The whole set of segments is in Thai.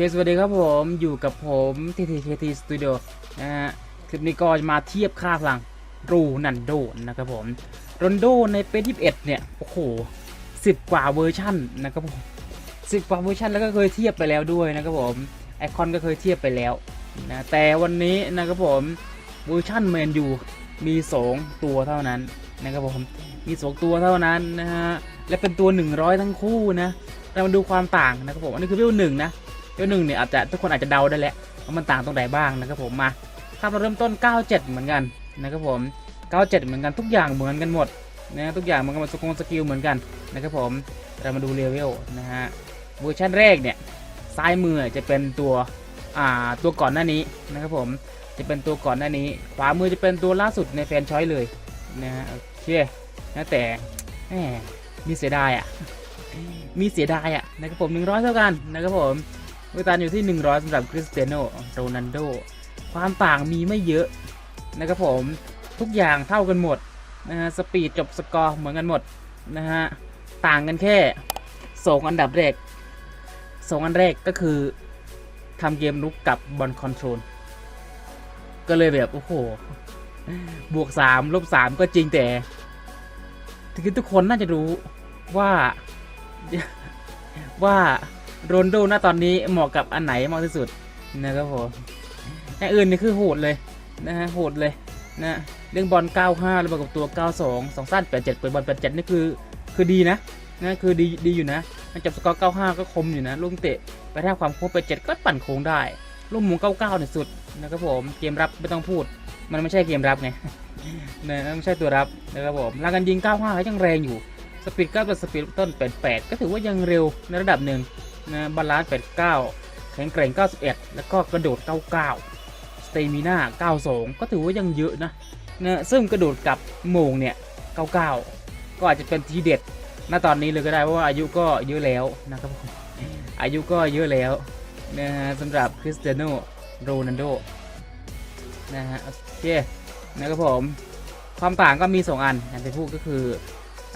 คสวัสดีครับผมอยู่กับผม TTKT Studio นะฮะคลิปนี้ก็จะมาเทียบค่าพลังรูนันโดนะครับผมโรนโดในเปที่11เนี่ย โอ้โหสิบกว่าเวอร์ชั่นนะครับผมสิบกว่าเวอร์ชันแล้วก็เคยเทียบไปแล้วด้วยนะครับผมไอคอนก็เคยเทียบไปแล้วนะแต่วันนี้นะครับผมเวอร์ชันแมนยูมี 2 ตัวเท่านั้นนะครับผมมี 2 ตัวเท่านั้นนะฮะและเป็นตัว 100 ทั้งคู่นะเรามาดูความต่างนะครับผมอันนี้คือเวิวหนึ่งนะ เดี๋ยวหนึ่งเนี่ยอาจจะทุกคนอาจจะเดาได้แหละว่ามันต่างตรงไหนบ้างนะครับผมมาครับเราเริ่มต้น 97 เหมือนกันนะครับผม 97 เหมือนกันทุกอย่างเหมือนกันหมดนะทุกอย่างเหมือนกันหมดสกงสกิลเหมือนกันนะครับผมเรามาดูเลเวลนะฮะเวอร์ชันแรกเนี่ยซ้ายมือจะเป็นตัวอ่าตัวก่อนหน้านี้นะครับผมจะเป็นตัวก่อนหน้านี้ ขวามือจะเป็นตัวล่าสุดในแฟนชอยเลยนะฮะโอเคนะแต่แหมมีเสียดายอะมีเสียดายอะนะครับผม100 เท่ากันนะครับผม วลาอยู่ที่ 100สำหรับคริสเตียโนโรนัลโด ความต่างมีไม่เยอะนะครับผมทุกอย่างเท่ากันหมดนะฮะสปีดจบสกอร์เหมือนกันหมดนะฮะต่างกันแค่สองอันดับแรกสองอันแรกก็คือทำเกมลุกกับบอลคอนโทรลก็เลยแบบ โอ้โห บวก3ลบ3ก็จริงแต่คือทุกคนน่าจะรู้ว่าว่า โรนโดณตอนนี้เหมาะกับอันไหนมากที่สุดนะครับผมอย่างอื่นนี่คือโหดเลยนะฮะโหดเลยนะเรื่องบอล 95แล้วประกอบตัว 92 2สั้น87 เปิดบอล 87 นี่คือคือดีนะนะคือดีดีอยู่นะมันจับสกอร์ 95 ก็คมอยู่นะลูกเตะไปท่าความโค้ง87 ก็ปั่นโค้งได้ลูกหมุน99เนี่ยสุดนะครับผมเกมรับไม่ต้องพูด มันไม่ใช่เกมรับไงนะไม่ใช่ตัวรับนะครับผมลากันยิง 95 ก็ยังแรงอยู่สปีดก็เป็นสปีดต้น 88 ก็ถือว่ายังเร็วในระดับหนึ่ง นะบาลานซ์89 แข็งแกร่ง 91 แล้วก็กระโดด 99 สเตมิน่า 92 ก็ถือว่ายังเยอะนะนะซึ่งกระโดดกับโมงเนี่ย 99 ก็อาจจะเป็นทีเด็ดณตอนนี้เลยก็ได้เพราะว่าอายุก็เยอะแล้วนะครับผมอายุก็เยอะแล้วนะฮะสำหรับคริสเตียโนโรนัลโดนะฮะโอเคนะครับผมความต่างก็มี 2 อันอย่างที่พูดก็คือ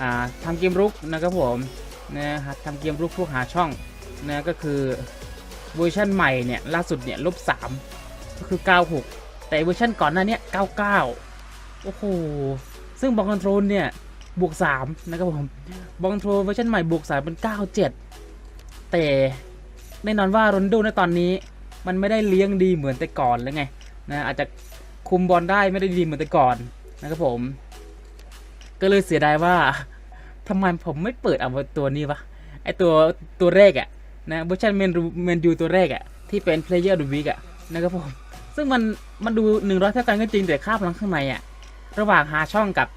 อ่าทำเกมรุกนะครับผมนะฮะทำเกมรุกพวกหาช่อง นะก็คือเวอร์ชันใหม่เนี่ยล่าสุดเนี่ยลบ3ก็คือ 96 แต่เวอร์ชันก่อนหน้านี้99 โอ้โห ซึ่งบอลคอนโทรลเนี่ยบวก3นะครับผมบอลคอนโทรลเวอร์ชันใหม่บวก3เป็น 97 แต่แน่นอนว่าโรนลโดในตอนนี้มันไม่ได้เลี้ยงดีเหมือนแต่ก่อนแล้วไงนะอาจจะคุมบอลได้ไม่ได้ดีเหมือนแต่ก่อนนะครับผม ก็เลยเสียดายว่าทำไมผมไม่เปิดเอาตัวนี้วะไอตัวตัวแรกอะ นะเวอร์ชันเมนเมนยูตัวแรกอะที่เป็น Player of the Week อะนะครับผมซึ่งมันมันดู100เท่ากันก็จริงแต่ค่าพลังข้างในอะระหว่างหาช่องกับ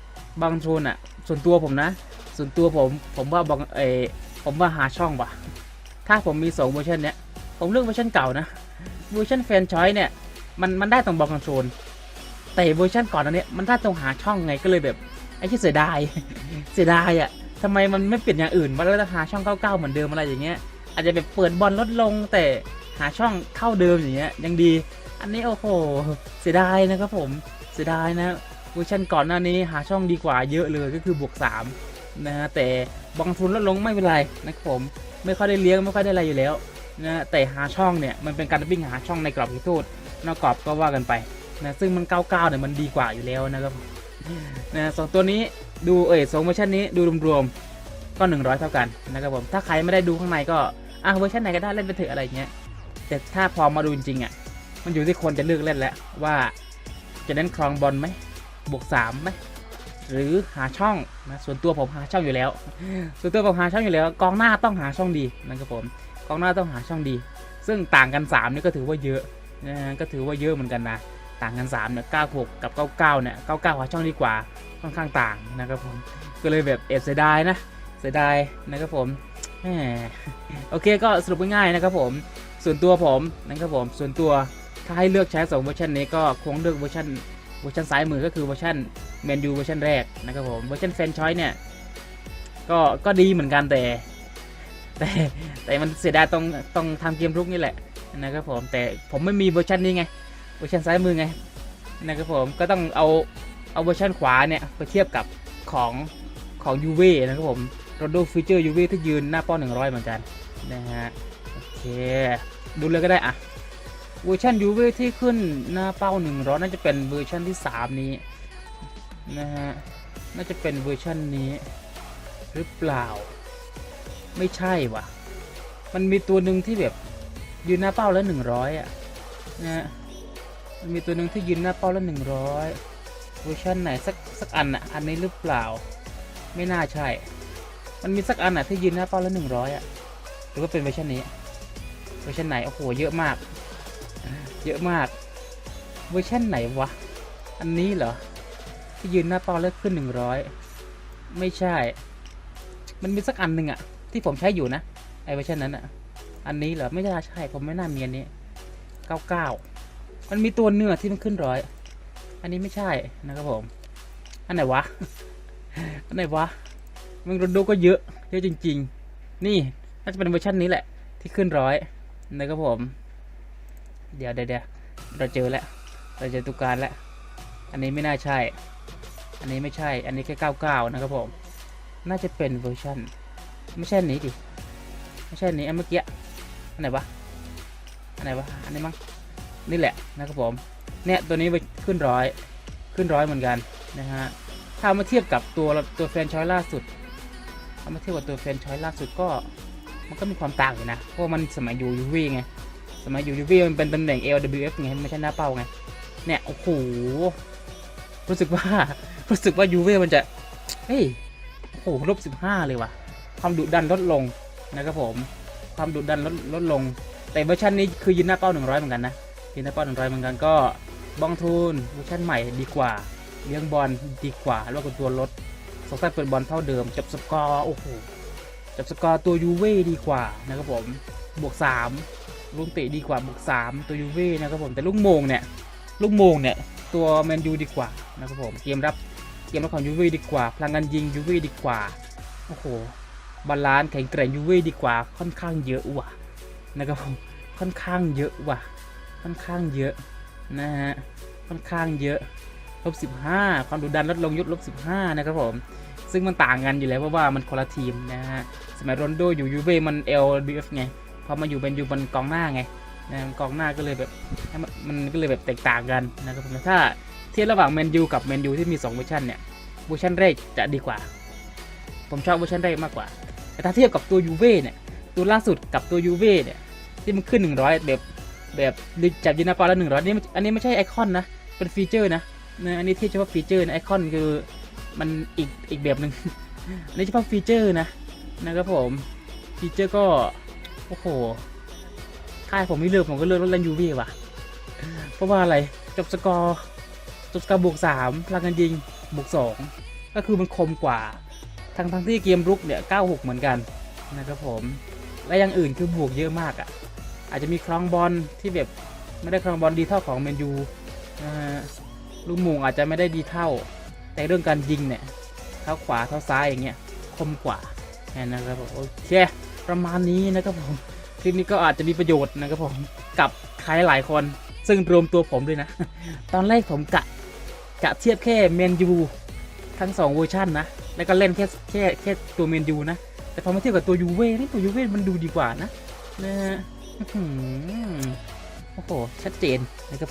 บางโทนอะส่วนตัวผมนะ ส่วนตัวผมผมว่าบางเอผมว่าหาช่องว่ะ ถ้าผมมี2เวอร์ชันเนี้ยผมเลือกเวอร์ชันเก่านะเวอร์ชันแฟนชอยเนี่ยมันมันได้ตรงบอลคอนโทรลแต่เวอร์ชันก่อนอันเนี้ยมันได้ตรงหาช่องไงก็เลยแบบไอ้ที่เสียดายเสียดายอะทำไมมันไม่เปลี่ยนอย่างอื่นมาแล้วหาช่อง99เหมือนเดิมอะไรอย่างเงี้ย อาจจะแบบเปิดบอลลดลงแต่หาช่องเข้าเดิมอย่างเงี้ยยังดี อันนี้โอ้โห เสียดายนะครับผมเสียดายนะเวอร์ชันก่อนหน้านี้หาช่องดีกว่าเยอะเลยก็คือบวก3นะฮะแต่บางทุนลดลงไม่เป็นไรนะครับผมไม่ค่อยได้เลี้ยงไม่ค่อยได้อะไรอยู่แล้วนะแต่หาช่องเนี่ยมันเป็นการวิ่งหาช่องในกรอบที่โทษนอกกรอบก็ว่ากันไปนะซึ่งมัน 99เนี่ยมันดีกว่าอยู่แล้วนะครับนะสองตัวนี้ดูเอ่ยสองเวอร์ชันนี้ดูรวมๆก็ 100 เท่ากันนะครับผมถ้าใครไม่ได้ดูข้างในก็ อะเวอร์ชันไหนก็ได้เล่นไปเถอะอะไรเงี้ยแต่ถ้าพอมาดูจริงๆอะมันอยู่ที่คนจะเลือกเล่นแล้วว่าจะเล่นครองบอลไหมบวก3ไหมหรือหาช่องนะส่วนตัวผมหาช่องอยู่แล้ว ส่วนตัวผมหาช่องอยู่แล้ว กองหน้าต้องหาช่องดีนะครับผมกองหน้าต้องหาช่องดี ซึ่งต่างกัน 3 นี่ก็ถือว่าเยอะนะก็ถือว่าเยอะเหมือนกันนะต่างกัน3เนี่ย96กับ 99เนี่ย99หาช่องดีกว่าค่อนข้างต่างนะครับผมก็เลยแบบเอ็ดเสียดายนะเสียดายนะครับผม โอเคก็สรุปง่ายๆนะครับผม ส่วนตัวผมนะครับผม ส่วนตัวถ้าให้เลือกใช้2เวอร์ชันนี้ก็คงเลือกเวอร์ชันเวอร์ชันซ้ายมือก็คือเวอร์ชันเมนูเวอร์ชันแรกนะครับผม เวอร์ชันแฟนชอยเนี่ยก็ก็ดีเหมือนกันแต่ แต่แต่มันเสียดายตรงตรงทำเกมรุกนี่แหละนะครับผมแต่ผมไม่มีเวอร์ชันนี้ไงเวอร์ชันซ้ายมือไงนะครับผมก็ต้องเอาเอาเวอร์ชันขวาเนี่ยไปเทียบกับของของยูเว่นะครับผม โรดโดฟิเจอร์ยูว่ที่ยืนหน้าป้อน100เหมือนกันนะฮะโอเคดูเลยก็ได้อะเวอร์ชันยูเวที่ขึ้นหน้าเป้าหนึ่งร้อยน่าจะเป็นเวอร์ชันที่สามนี้นะฮะน่าจะเป็นเวอร์ชันนี้ หรือเปล่า ไม่ใช่วะมันมีตัวหนึ่งที่แบบยืนหน้าเป้าแล้วหนึ่งร้อยอะนะฮะมันมีตัวหนึ่งที่ยืนหน้าเป้าแล้วหนึ่งร้อยเวอร์ชันไหนสักสักอันอะอันนี้หรือเปล่า ไม่น่าใช่ มันมีสักอันอะที่ยืนหน้าเป้าแล้วหนึ่งร้อยอะหรือว่าเป็นเวอร์ชันนี้เวอร์ชันไหนโอ้โหเยอะมาก เยอะมากเวอร์ชันไหนวะอันนี้เหรอที่ยืนหน้าเป้าแล้วขึ้นหนึ่งร้อยไม่ใช่ มันมีสักอันหนึ่งอะที่ผมใช้อยู่นะไอเวอร์ชันนั้นอะอันนี้เหรอไม่น่าใช่ผมไม่น่ามีอันนี้เก้าเก้ามันมีตัวเนื้อที่มันขึ้นร้อยอันนี้ไม่ใช่นะครับผม อันไหนวะ อันไหนวะ มันโรนโดก็เยอะเยอะจริง ๆ นี่น่าจะเป็นเวอร์ชันนี้แหละ ที่ขึ้นร้อยนะครับผม เดี๋ยวเดี๋ยวเราเจอแล้ว เราเจอตุกการแล้ว อันนี้ไม่น่าใช่ อันนี้ไม่ใช่ อันนี้แค่99นะครับผม น่าจะเป็นเวอร์ชันไม่ใช่นี้ดิ ไม่ใช่นี้อันเมื่อกี้ อันไหนวะ อันไหนวะ อันนี้มั้ง นี่แหละนะครับผม เนี่ยตัวนี้ไปขึ้นร้อย ขึ้นร้อยเหมือนกันนะฮะ ถ้ามาเทียบกับตัวตัวแฟนชอยล่าสุด เอามาเทียบกับตัวแฟนชอยล่าสุดก็ มันก็มีความต่างอยู่นะ เพราะมันสมัยอยู่ยูวีไง สมัยอยู่ยูวีมันเป็นตำแหน่ง LWF ไงไม่ใช่หน้าเป้าไง เนี่ย โอ้โห รู้สึกว่า รู้สึกว่ายูวีมันจะ เฮ้ย โอ้โหลบสิบห้าเลยว่ะ ความดุดันลดลงนะครับผม ความดุดันลดลดลง แต่เวอร์ชันนี้คือยืนหน้าเป้า100เหมือนกันนะ ยืนหน้าเป้า100เหมือนกันก็บองทูนเวอร์ชันใหม่ดีกว่า เลี้ยงบอลดีกว่าแล้วก็ตัวลด สงสัยเปิดบอลเท่าเดิมจับสกอร์โอ้โหจับสกอร์ตัวยูเว่ดีกว่านะครับผมบวก3ลูกเตะดีกว่าบวก3ตัวยูเว่นะครับผมแต่ลูกโมงเนี่ยลูกโมงเนี่ยตัวแมนยูดีกว่านะครับผมเกมรับเกมรับของยูเว่ดีกว่า พลังงานยิงยูเว่ดีกว่าโอ้โหบาลานซ์แข็งแกร่งยูเว่ดีกว่าค่อนข้างเยอะว่ะนะครับผมค่อนข้างเยอะว่ะค่อนข้างเยอะนะฮะค่อนข้างเยอะ ลบ15 ความดุดันลดลงยุดลบ15 นะครับผม ซึ่งมันต่างกันอยู่แล้วเพราะว่ามันคนละทีมนะฮะ สมัยโรนโดอยู่ยูเว่มัน LBF ไง พอมาอยู่เป็นยูมันกองหน้าไงนะกองหน้าก็เลยแบบมันมันก็เลยแบบแตกต่างกันนะครับผมถ้าเทียบระหว่างแมนยูกับแมนยูที่มี2เวอร์ชันเนี่ยเวอร์ชันแรกจะดีกว่า ผมชอบเวอร์ชันแรกมากกว่า แต่ถ้าเทียบกับตัวยูเว่เนี่ยตัวล่าสุดกับตัวยูเว่เนี่ยที่มันขึ้น 100 แบบแบบจับยินาปาแล้ว100นี่มันอันนี้ไม่ใช่ไอคอนนะ เป็นฟีเจอร์นะ นะอันนี้ทียบเฉพาะฟีเจอร์นะไอคอนคือมันอีกอีกแบบหนึ่งอันเฉพาะฟีเจอร์นะนะครับผมฟีเจอร์ก็โอ้โหถ้าผมไม่เลือกผมก็เลือกรถแลนยูวีว่ะ เพราะว่าอะไรจบสกอร์จบสกอร์บวกสามพลังงานยิงบวกสองก็คือมันคมกว่าทั้งทั้งที่เกมรุกเนี่ย96เหมือนกันนะครับผมและอย่างอื่นคือบวกเยอะมากอะ่ะ อาจจะมีครองบอลที่แบบไม่ได้ครองบอลดีเท่าของแมนยูนะฮะ ลูกหมูงอาจจะไม่ได้ดีเท่า แต่เรื่องการยิงเนี่ยเท้าขวาเท้าซ้ายอย่างเงี้ยคมกว่าแค่นั้นครับผมโอเคประมาณนี้นะครับผมคลิปนี้ก็อาจจะมีประโยชน์นะครับผมกับใครหลายคนซึ่งรวมตัวผมด้วยนะ ตอนแรกผมกะกะเทียบแค่เมนยูทั้งสองเวอร์ชันนะ แล้วก็เล่นแค่แค่แค่ตัวเมนยูนะ แต่พอมาเทียบกับตัวยูเว่นี่ตัวยูเว่มันดูดีกว่านะนะฮะโอ้โหชัดเจนนะครับ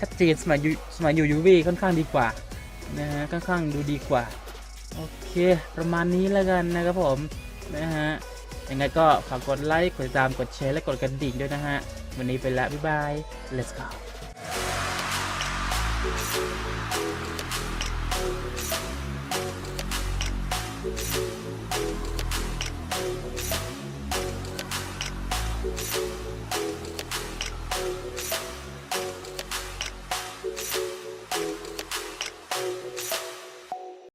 ชัดเจนสมัยยูสมัยยูยูเว่ค่อนข้างดีกว่านะฮะค่อนข้างดูดีกว่า โอเค ประมาณนี้แล้วกันนะครับผมนะฮะยังไงก็ฝากกดไลค์กดติดตามกดแชร์และกดกระดิ่งด้วยนะฮะ วันนี้ไปแล้วบ๊ายบาย let's go